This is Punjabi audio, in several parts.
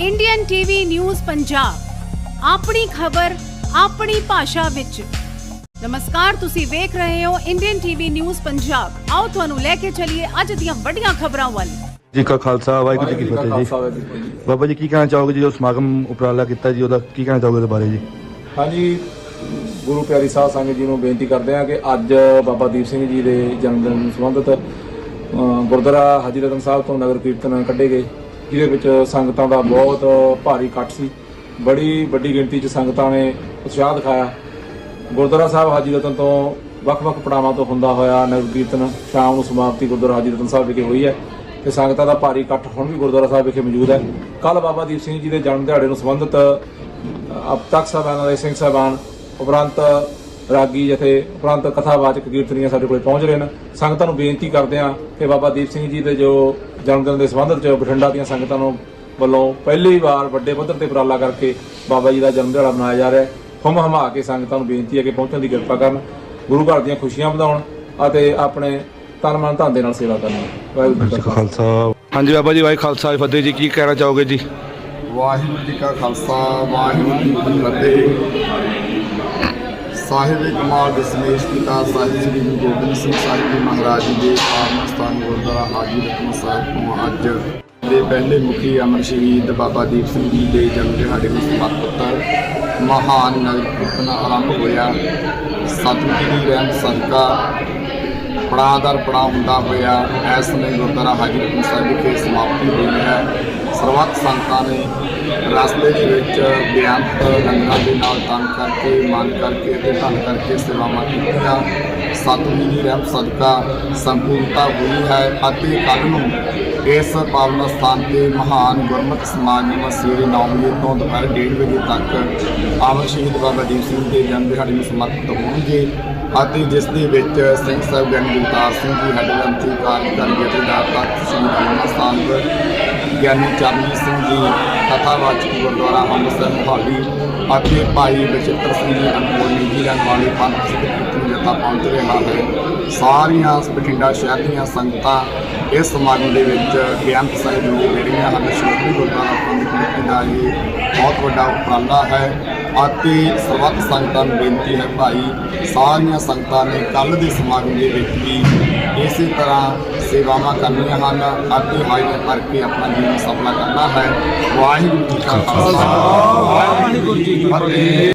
ਇੰਡੀਅਨ ਟੀਵੀ ਨਿਊਜ਼ ਪੰਜਾਬ ਆਪਣੀ ਖਬਰ ਆਪਣੀ ਭਾਸ਼ਾ ਵਿੱਚ। ਨਮਸਕਾਰ ਤੁਸੀਂ ਵੇਖ ਰਹੇ ਹੋ ਇੰਡੀਅਨ ਟੀਵੀ ਨਿਊਜ਼ ਪੰਜਾਬ ਆਓ ਤੁਹਾਨੂੰ ਲੈ ਕੇ ਚੱਲੀਏ ਅੱਜ ਦੀਆਂ ਵੱਡੀਆਂ ਖਬਰਾਂ ਵੱਲ। ਜੀ ਕਾ ਖਾਲਸਾ ਵਾਹਿਗੁਰੂ ਜੀ ਕੀ ਫਤਿਹ ਜੀ। ਬਾਬਾ ਜੀ ਕੀ ਕਹਿਣਾ ਚਾਹੋਗੇ ਜੀ ਜੋ ਸਮਾਗਮ ਉਪਰਾਲਾ ਕੀਤਾ ਜੀ ਉਹਦਾ ਕੀ ਕਹਿਣਾ ਚਾਹੋਗੇ ਉਹਦੇ ਬਾਰੇ ਜੀ? ਹਾਂਜੀ ਗੁਰੂ ਪਿਆਰੀ ਸਾਧ ਸੰਗਤ ਜੀ ਨੂੰ ਬੇਨਤੀ ਕਰਦੇ ਹਾਂ ਕਿ ਅੱਜ ਬਾਬਾ ਦੀਪ ਸਿੰਘ ਜੀ ਦੇ ਜਨਮ ਦਿਨ ਨੂੰ ਸੰਬੰਧਿਤ ਗੁਰਦੁਆਰਾ ਹਾਜੀ ਰਤਨ ਸਾਹਿਬ ਤੋਂ ਨਗਰ ਕੀਰਤਨ ਕੱਢੇ ਗਏ। ਜਿਹਦੇ ਵਿੱਚ ਸੰਗਤਾਂ ਦਾ ਬਹੁਤ ਭਾਰੀ ਇਕੱਠ ਸੀ। ਬੜੀ ਵੱਡੀ ਗਿਣਤੀ 'ਚ ਸੰਗਤਾਂ ਨੇ ਉਤਸ਼ਾਹ ਦਿਖਾਇਆ। ਗੁਰਦੁਆਰਾ ਸਾਹਿਬ ਹਾਜੀ ਰਤਨ ਤੋਂ ਵੱਖ-ਵੱਖ ਪੜਾਵਾਂ ਤੋਂ ਹੁੰਦਾ ਹੋਇਆ ਨਗਰ ਕੀਰਤਨ ਸ਼ਾਮ ਨੂੰ ਸਮਾਪਤੀ ਗੁਰਦੁਆਰਾ ਹਾਜੀ ਰਤਨ ਸਾਹਿਬ ਵਿਖੇ ਹੋਈ ਹੈ ਤੇ ਸੰਗਤਾਂ ਦਾ ਭਾਰੀ ਇਕੱਠ ਹੁਣ ਵੀ ਗੁਰਦੁਆਰਾ ਸਾਹਿਬ ਵਿਖੇ ਮੌਜੂਦ ਹੈ। ਕੱਲ ਬਾਬਾ ਦੀਪ ਸਿੰਘ ਜੀ ਦੇ ਜਨਮ ਦਿਹਾੜੇ ਨੂੰ ਸੰਬੰਧਿਤ ਅਬ ਤੱਕ ਸਾਹਿਬਾਨ ਦੇ ਸਿੰਘ ਸਾਹਿਬਾਨ ਉਪਰੰਤ ਰਾਗੀ ਜਥੇ ਉਪਰੰਤ ਕਥਾਵਾਚਕ ਕੀਰਤਨੀਆਂ ਸਾਡੇ ਕੋਲੇ ਪਹੁੰਚ ਰਹੇ ਨੇ। ਸੰਗਤਾਂ ਨੂੰ ਬੇਨਤੀ ਕਰਦੇ ਹਾਂ ਕਿ ਬਾਬਾ ਦੀਪ ਸਿੰਘ ਜੀ ਦੇ ਜੋ ਜਨਮ ਦਿਨ ਦੇ ਸੰਬੰਧ ਚ ਬਠਿੰਡਾ ਦੀਆਂ ਸੰਗਤਾਂ ਨੂੰ ਵੱਲੋਂ ਪਹਿਲੀ ਵਾਰ ਵੱਡੇ ਪੱਧਰ ਤੇ ਉਪਰਾਲਾ ਕਰਕੇ ਬਾਬਾ ਜੀ ਦਾ ਜਨਮ ਦਿਹਾੜਾ ਮਨਾਇਆ ਜਾ ਰਿਹਾ ਹੈ। ਹਮ ਹਮਾ ਕੇ ਸੰਗਤਾਂ ਨੂੰ ਬੇਨਤੀ ਹੈ ਕਿ ਪਹੁੰਚਣ ਦੀ ਕਿਰਪਾ ਕਰਨ ਗੁਰੂ ਘਰ ਦੀਆਂ ਖੁਸ਼ੀਆਂ ਵਧਾਉਣ ਅਤੇ ਆਪਣੇ ਤਨ ਮਨ ਧਨ ਦੇ ਨਾਲ ਸੇਵਾ ਕਰਨ। ਵਾਹਿਗੁਰੂ ਜੀ ਕਾ ਖਾਲਸਾ। ਹਾਂਜੀ ਬਾਬਾ ਜੀ ਵਾਹਿਗੁਰੂ ਖਾਲਸਾ ਜੀ ਫਤਿਹ ਜੀ ਕੀ ਕਹਿਣਾ ਚਾਹੋਗੇ ਜੀ? ਵਾਹਿਗੁਰੂ ਜੀ ਕਾ ਖਾਲਸਾ ਵਾਹਿਗੁਰੂ ਜੀ ਕੀ ਫਤਿਹ। ਸਾਹਿਬ ਕਮਾਲ ਦਸਮੇਸ਼ ਪਿਤਾ ਸਾਹਿਬ ਸ੍ਰੀ ਗੁਰੂ ਗੋਬਿੰਦ ਸਿੰਘ ਸਾਹਿਬ ਜੀ ਮਹਾਰਾਜ ਜੀ ਦੇ ਪਾਵਨ ਸਥਾਨ ਗੁਰਦੁਆਰਾ ਹਾਜੀ ਰਤਨ ਸਾਹਿਬ ਤੋਂ ਅੱਜ ਦੇ ਪਹਿਲੇ ਮੁਖੀ ਅਮਰ ਸ਼ਹੀਦ ਬਾਬਾ ਦੀਪ ਸਿੰਘ ਜੀ ਦੇ ਜਨਮ ਦਿਹਾੜੇ ਨੂੰ ਸਮਰਪਿਤ ਮਹਾਨ ਨਗਰ ਕੀਰਤਨ ਆਰੰਭ ਹੋਇਆ। ਸਤਿਗੁਰੂ ਜੀ ਦੀ ਰਹਿਮਤ ਸਦਕਾ ਪੜਾਅ ਦਰ ਪੜਾਅ ਹੁੰਦਾ ਹੋਇਆ। ਇਸ ਸਮੇਂ ਗੁਰਦੁਆਰਾ ਹਾਜੀ ਰਤਨ ਸਾਹਿਬ ਵਿਖੇ ਸਮਾਪਤੀ ਹੋਈ ਹੈ। ਸਰਬੱਤ ਸੰਗਤਾਂ ਨੇ ਰਸਤੇ ਦੇ ਵਿੱਚ ਬੇਅੰਤ ਲੰਗਰਾਂ ਦੇ ਨਾਲ ਤਨ ਕਰਕੇ, ਮਨ ਕਰਕੇ ਤੇ ਧਨ ਕਰਕੇ ਸੇਵਾਵਾਂ ਕੀਤੀਆਂ। ਸਤਿਗੁਰੂ ਦੀ ਰਹਿਮ ਸਦਕਾ, ਸੰਪੂਰਨਤਾ ਹੋਈ ਹੈ ਅਤੇ ਕੱਲ ਨੂੰ ਇਸ ਪਾਵਨ ਸਥਾਨ ਤੇ ਮਹਾਨ ਗੁਰਮਤਿ ਸਮਾਗਮ ਸਵੇਰੇ 9 ਵਜੇ ਤੋਂ ਦੁਪਹਿਰ 1:30 ਵਜੇ ਤੱਕ ਆਮਰ ਸ਼ਹੀਦ ਬਾਬਾ ਦੀਪ ਸਿੰਘ ਦੇ ਜਨਮ ਦਿਹਾੜੇ ਨੂੰ ਸਮਰਪਿਤ ਹੋਣਗੇ ਅਤੇ ਜਿਸ ਦੇ ਵਿੱਚ ਸਿੰਘ ਸਾਹਿਬ ਗਿਆਨੀ ਜਗਤਾਰ ਸਿੰਘ ਜੀ ਹੈਡ ਗ੍ਰੰਥੀ ਕਾਰਜਕਾਰੀ ਜਥੇਦਾਰ ਤਖਤ ਸਿੰਘ ਗੁਰੂ ਸਾਹਿਬ ਗਿਆਨੀ ਚਰਨਜੀਤ ਸਿੰਘ ਜੀ, ਕਥਾਵਾਚਕ ਗੁਰਦੁਆਰਾ ਅੰਮ੍ਰਿਤਸਰ, ਮੁਹਾਲੀ, ਅਤੇ ਭਾਈ ਬਚਿੱਤਰ ਸਿੰਘ ਜੀ, ਅਨਮੋਲ ਨਿਊਜ਼ੀਲੈਂਡ ਵਾਲੇ ਪੰਥ ਸਿੰਘ ਜਥਾ ਪਹੁੰਚ ਰਿਹਾ ਹੈ। ਸਾਰੀਆਂ ਬਠਿੰਡਾ ਸ਼ਹਿਰ ਦੀਆਂ ਸੰਗਤਾਂ ਇਸ ਸਮਾਗਮ ਦੇ ਵਿੱਚ ਬੇਅੰਤ ਸਹਿਯੋਗ ਦੇ ਰਹੀਆਂ ਹਨ ਸ਼੍ਰੀ ਗੁਰਦੁਆਰਾ ਪ੍ਰਬੰਧਕ ਕਮੇਟੀ ਦਾ ਇਹ ਬਹੁਤ ਵੱਡਾ ਉਪਰਾਲਾ ਹੈ ਅਤੇ ਸਰਬੱਤ ਸੰਗਤਾਂ ਨੂੰ ਬੇਨਤੀ ਹੈ ਭਾਈ, ਸਾਰੀਆਂ ਸੰਗਤਾਂ ਨੇ ਕੱਲ ਦੇ ਸਮਾਗਮ ਦੇ ਵਿੱਚ ਵੀ ਇਸੇ ਤਰ੍ਹਾਂ ਸੇਵਾਵਾਂ ਕਰਨੀਆਂ ਹਨ ਅਤੇ ਹਾਜ਼ਰ ਕਰਕੇ ਆਪਣਾ ਜੀਵਨ ਸਫਲਾ ਕਰਨਾ ਹੈ। ਵਾਹਿਗੁਰੂ ਜੀ ਕਾ ਖਾਲਸਾ। ਵਾਹਿਗੁਰੂ ਜੀ ਕੀ ਫਤਿਹ।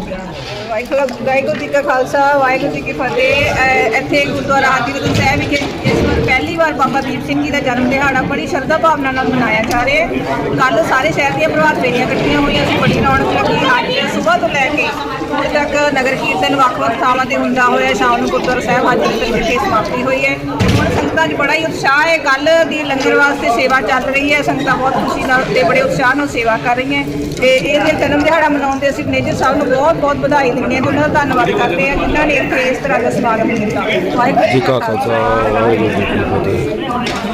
ਵਾਹਿਗੁਰੂ ਵਾਹਿਗੁਰੂ ਜੀ ਕਾ ਖਾਲਸਾ, ਵਾਹਿਗੁਰੂ ਜੀ ਕੀ ਫਤਿਹ। ਅਹ ਇੱਥੇ ਗੁਰਦੁਆਰਾ ਹਾਜੀ ਰਤਨ ਸਾਹਿਬ ਵਿਖੇ ਇਸ ਵਾਰ ਪਹਿਲੀ ਵਾਰ ਬਾਬਾ ਦੀਪ ਸਿੰਘ ਜੀ ਦਾ ਜਨਮ ਦਿਹਾੜਾ ਬੜੀ ਸ਼ਰਧਾ ਭਾਵਨਾ ਨਾਲ ਮਨਾਇਆ ਜਾ ਰਿਹਾ ਹੈ। ਕੱਲ ਸਾਰੇ ਸ਼ਹਿਰ ਦੀਆਂ ਪ੍ਰਭਾਤ ਫੇਰੀਆਂ ਇਕੱਠੀਆਂ ਹੋਈਆਂ ਸੀ, ਬੜੀ ਰੌਣਕ ਲੱਗੀ। ਅੱਜ ਸਵੇਰ ਤੋਂ ਲੈ ਕੇ ਹੁਣ ਤੱਕ ਨਗਰ ਕੀਰਤਨ ਵੱਖ-ਵੱਖ ਥਾਵਾਂ ਤੇ ਹੁੰਦਾ ਹੋਇਆ ਸ਼ਾਮ ਨੂੰ ਗੁਰਦੁਆਰਾ ਸਾਹਿਬ ਹਾਜੀ ਰਤਨ ਵਿਖੇ ਸਮਾਪਤੀ ਹੋਈ ਹੈ। ਹੁਣ ਸੰਗਤਾਂ 'ਚ ਬੜਾ ਹੀ ਉਤਸ਼ਾਹ ਹੈ। ਕੱਲ ਦੀ ਲੰਗਰ ਵਾਸਤੇ ਸੇਵਾ ਚੱਲ ਰਹੀ ਹੈ। ਸੰਗਤਾਂ ਬਹੁਤ ਖੁਸ਼ੀ ਨਾਲ ਤੇ ਬੜੇ ਉਤਸ਼ਾਹ ਨਾਲ ਸੇਵਾ ਕਰ ਰਹੀਆਂ ਤੇ ਇਹਦੇ ਜਨਮ ਦਿਹਾੜਾ ਮਨਾਉਂਦੇ ਅਸੀਂ ਮੈਨੇਜਰ ਸਾਹਿਬ ਨੂੰ ਬਹੁਤ ਬਹੁਤ ਵਧਾਈ ਦਿੰਦੇ ਹਾਂ ਤੇ ਉਹਨਾਂ ਦਾ ਧੰਨਵਾਦ ਕਰਦੇ ਹਾਂ ਜਿਨ੍ਹਾਂ ਨੇ ਇੱਥੇ ਇਸ ਤਰ੍ਹਾਂ ਦਾ ਸਮਾਗਮ ਕੀਤਾ। ਵਾਹਿਗੁਰੂ ਜੀ ਕਾ ਖਾਲਸਾ, ਵਾਹਿਗੁਰੂ ਜੀ ਕੀ ਫਤਿਹ।